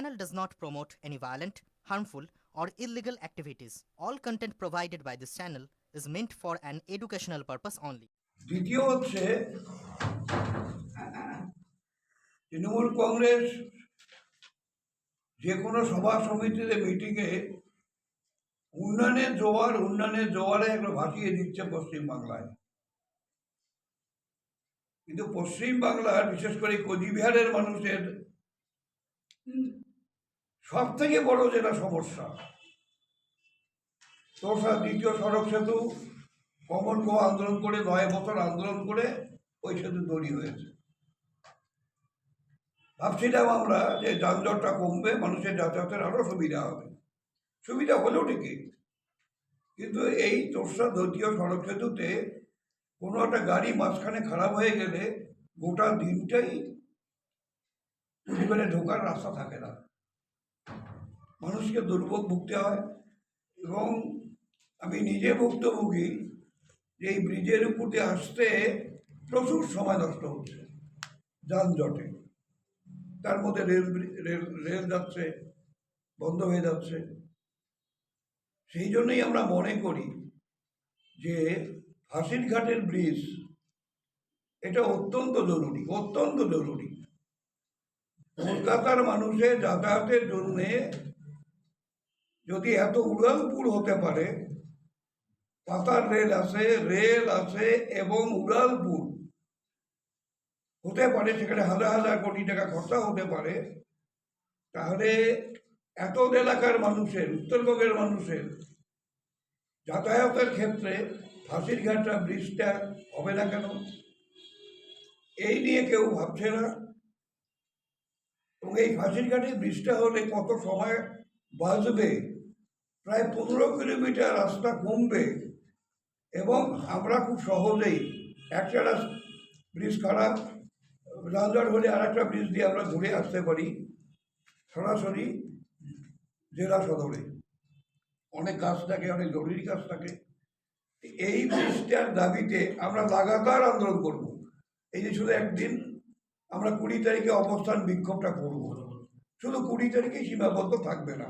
channel does not promote any violent, harmful, or illegal activities. All content provided by this channel is meant for an educational purpose only. দ্বিতীয় হচ্ছে তৃণমূল কংগ্রেস যে কোনো সভা সমিতিতে মিটিংয়ে উন্নয়নের জোয়ার উন্নয়নের জোয়ারে একটা ভাসিয়ে দিচ্ছে পশ্চিমবাংলায় কিন্তু পশ্চিম বাংলার বিশেষ করে কোচবিহারের মানুষের সব থেকে বড় যেটা সমস্যা, তোষা দ্বিতীয় সড়ক সেতু, কমন গো আন্দোলন করে, নয় বছর আন্দোলন করে ওই সেতু তৈরি হয়েছে। ভাবছিলাম আমরা যে যানজটটা কমবে, মানুষের যাতায়াতের আরও সুবিধা হবে। সুবিধা হলেও ঠিকই, কিন্তু এই তোষা দ্বিতীয় সড়ক সেতুতে কোনো একটা গাড়ি মাঝখানে খারাপ হয়ে গেলে গোটা দিনটাই পরিবারে ঢোকার রাস্তা থাকে না। মানুষকে দুর্ভোগ ভুগতে হয় এবং আমি নিজে ভুক্তভোগী যে এই ব্রিজের উপর দিয়ে আসতে প্রচুর সময় নষ্ট হচ্ছে, যানজটে। তার মধ্যে রেল রেল রেল যাচ্ছে, বন্ধ হয়ে যাচ্ছে। সেই জন্যই আমরা মনে করি যে ফাঁসির ঘাটের ব্রিজ এটা অত্যন্ত জরুরি অত্যন্ত জরুরি। কলকাতার মানুষের যাতায়াতের জন্যে যদি এত উড়ালপুর হতে পারে পাতার রেল আছে রেল আছে এবং উড়ালপুর হতে পারে, সেখানে হাজার হাজার কোটি টাকা খরচা হতে পারে, তাহলে এত এলাকার মানুষের, উত্তরবঙ্গের মানুষের যাতায়াতের ক্ষেত্রে ফাঁসির ঘাটটা ব্রিজটা হবে না কেন? এই নিয়ে কেউ ভাবছে না। এবং এই ফাঁসির ঘাটের ব্রিজটা হলে কত সময় বাঁচবে? প্রায় পনেরো কিলোমিটার রাস্তা কমবে। এবং আমরা খুব সহজেই একটা রাস- ব্রিজ খারাপ যানজট হলে আর একটা ব্রিজ দিয়ে আমরা ঘুরে আসতে পারি, সরাসরি জেলা সদরে। অনেক কাজ থাকে, অনেক জরুরি কাজ থাকে। এই ব্রিজটার দাবিতে আমরা লাগাতার আন্দোলন করব। এই যে শুধু একদিন আমরা কুড়ি তারিখে অবস্থান বিক্ষোভটা করব। শুধু কুড়ি তারিখেই সীমাবদ্ধ থাকবে না।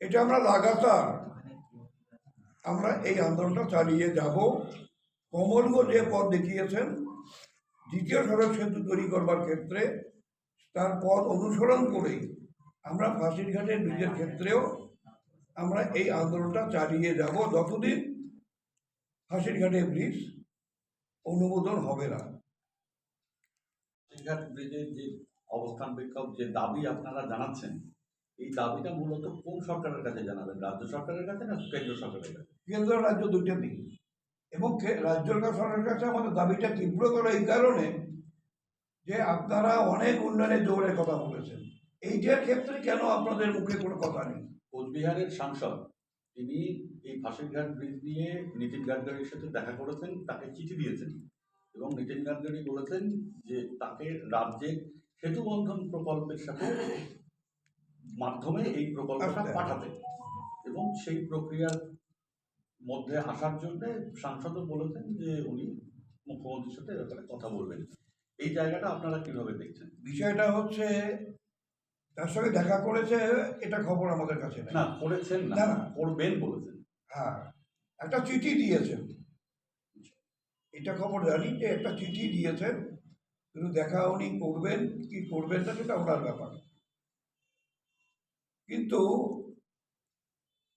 এটা আমরা লাগাতার আমরা এই আন্দোলনটা চালিয়ে যাব। কমলগ যে পথ দেখিয়েছেন, দ্বিতীয় সড়ক সেতু তৈরি করবার ক্ষেত্রে তার পথ অনুসরণ করে আমরা ফাঁসির ঘাটের ব্রিজের ক্ষেত্রেও আমরা এই আন্দোলনটা চালিয়ে যাব। যতদিন ফাঁসির ঘাটের ব্রিজ অনুমোদন হবে না। সিংঘাট ব্রিজের যে অবস্থান বিক্ষোভ যে দাবি আপনারা জানাচ্ছেন এই দাবিটা মূলত কোন সরকারের কাছে জানাবেন? রাজ্য সরকারের কাছে না কেন্দ্র সরকারের কাছে? কেন্দ্র রাজ্য দুইটা দুইটাতেই এবং রাজ্য সরকারের কাছে আমাদের দাবিটা তীব্র করা এই কারণে যে আপনারা অনেক উন্নয়নের জোরে কথা বলেছেন। এইটার ক্ষেত্রে কেন আপনাদের মুখে কোনো কথা নেই? কোচবিহারের সাংসদ তিনি এই ফাঁসিঘাট ব্রিজ নিয়ে নীতিন গাডকারির সাথে দেখা করেছেন তাকে চিঠি দিয়েছেন। এবং নীতিন গাডকারি বলেছেন যে তাকে রাজ্যে সেতু বন্ধন প্রকল্পের সাথে মাধ্যমে এই প্রকল্পটা আচ্ছা। পাঠাতে। এবং সেই প্রক্রিয়ার মধ্যে আসার জন্য সাংসদও বলেছেন যে উনি মুখ্যমন্ত্রীর সাথে ব্যাপারে কথা বলবেন। এই জায়গাটা আপনারা কীভাবে দেখছেন? বিষয়টা হচ্ছে তার সঙ্গে দেখা করেছে এটা খবর আমাদের কাছে না করেছেন না। করবেন বলেছেন। হ্যাঁ একটা চিঠি দিয়েছেন। এটা খবর জানি যে একটা চিঠি দিয়েছেন, কিন্তু দেখা উনি করবেন, কি করবেন না সেটা ওনার ব্যাপার। কিন্তু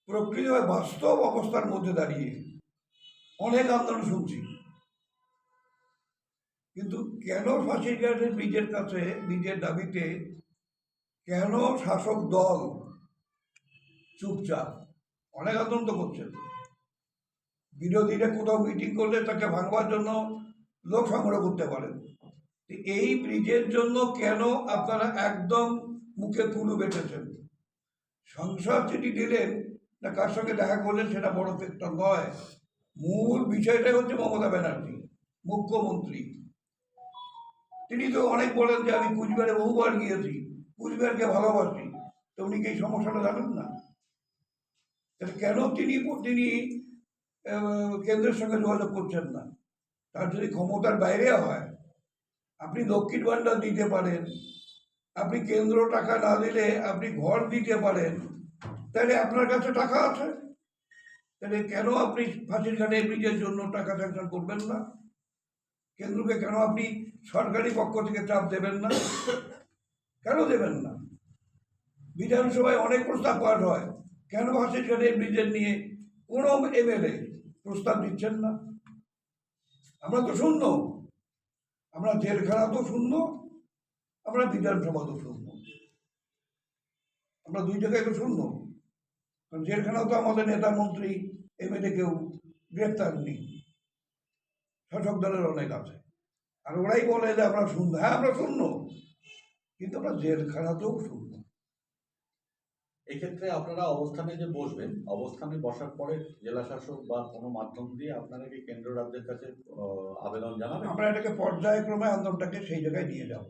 প্রকৃত বাস্তব অবস্থার মধ্যে দাঁড়িয়ে অনেক আন্দোলন শুনছি। কিন্তু কেন ফাঁসির ব্রিজের কাছে, নিজের দাবিতে কেন শাসক দল চুপচাপ? অনেক আন্দোলন তো করছেন। বিরোধীরা কোথাও মিটিং করলে তাকে ভাঙবার জন্য লোক সংগ্রহ করতে পারেন। এই ব্রিজের জন্য কেন আপনারা একদম মুখে কুলু বেঁচেছেন সংসদ চিঠি দিলেন, না কার সঙ্গে দেখা করলেন সেটা বড় ফ্যাক্টর নয়। মূল বিষয়টাই হচ্ছে মমতা ব্যানার্জি, মুখ্যমন্ত্রী। তিনি তো অনেক বলেন যে আমি কুচবিহারে বহুবার গিয়েছি, কুচবিহারকে ভালোবাসি। তো উনি কি এই সমস্যাটা জানেন না? কেন তিনি তিনি কেন্দ্রের সঙ্গে যোগাযোগ করছেন না। তার যদি ক্ষমতার বাইরে হয়, আপনি লক্ষ্মীর ভাণ্ডার দিতে পারেন। আপনি কেন্দ্র টাকা না দিলে আপনি ঘর দিতে পারেন। তাহলে আপনার কাছে টাকা আছে। তাহলে কেন আপনি ফাঁসির ঘাটে ব্রিজের জন্য টাকা স্যাংশন করবেন না? কেন্দ্রকে কেন আপনি সরকারি পক্ষ থেকে চাপ দেবেন না? কেন দেবেন না? বিধানসভায় অনেক প্রস্তাব পাস হয়। কেন ফাঁসির ঘাটে ব্রিজের নিয়ে কোনো এমএলএ প্রস্তাব দিচ্ছেন না। আমরা তো শূন্য। আমরা জেলখানা তো শূন্য, আমরা বিধানসভা তো শূন্য। আমরা দুই জায়গায় তো শূন্য। কারণ জেলখানাও তো আমাদের নেতা, মন্ত্রী এমএলএ কেউ গ্রেপ্তার নেই। শাসক দলের অনেক আছে। আর ওরাই বলে যে আমরা শূন্য। হ্যাঁ আমরা শূন্য। কিন্তু আমরা জেলখানাতেও শূন্য। এক্ষেত্রে আপনারা অবস্থানে যে বসবেন, অবস্থানে বসার পরে জেলা শাসক বা কোনো মাধ্যম দিয়ে আপনারা কি কেন্দ্র রাজ্যের কাছে আবেদন জানাবেন? আমরা এটাকে পর্যায়ক্রমে আন্দোলনটাকে সেই জায়গায় নিয়ে যাব।